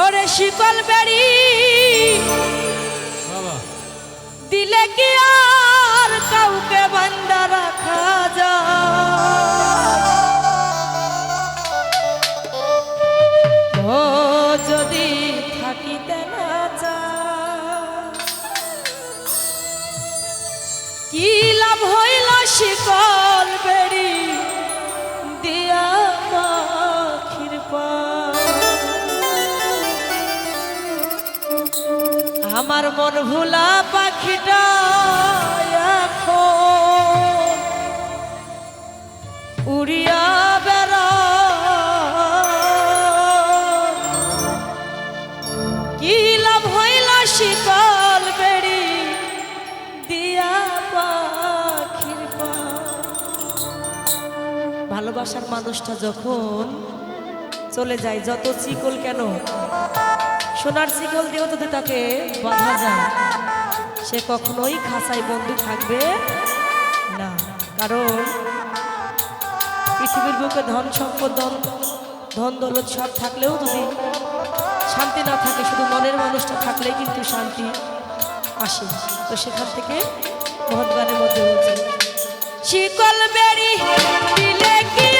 ওরে শিকল বেড়ি। দিলে কি আর কাউকে বান্দা রাখা যায়? আমার মন ভোলা পাখিটা উড়িয়া বেড়া। লাভ বেড়ি দিয়া ভালোবাসার মানুষটা যখন চলে যায়, যত চিকল কেন সোনার শিকল দিয়েও যদি তাকে বাঁধা যায়। সে কখনোই খাসায় বন্ধু থাকবে না। কারণ পৃথিবীর বুকে ধন সম্পদ, ধন দৌলত সব থাকলেও যদি শান্তি না থাকে, শুধু মনের মানুষটা থাকলেই কিন্তু শান্তি আসে। তো সেখান থেকে মহৎ গানের মধ্যে বলছে শিকল বেরি দিলে কি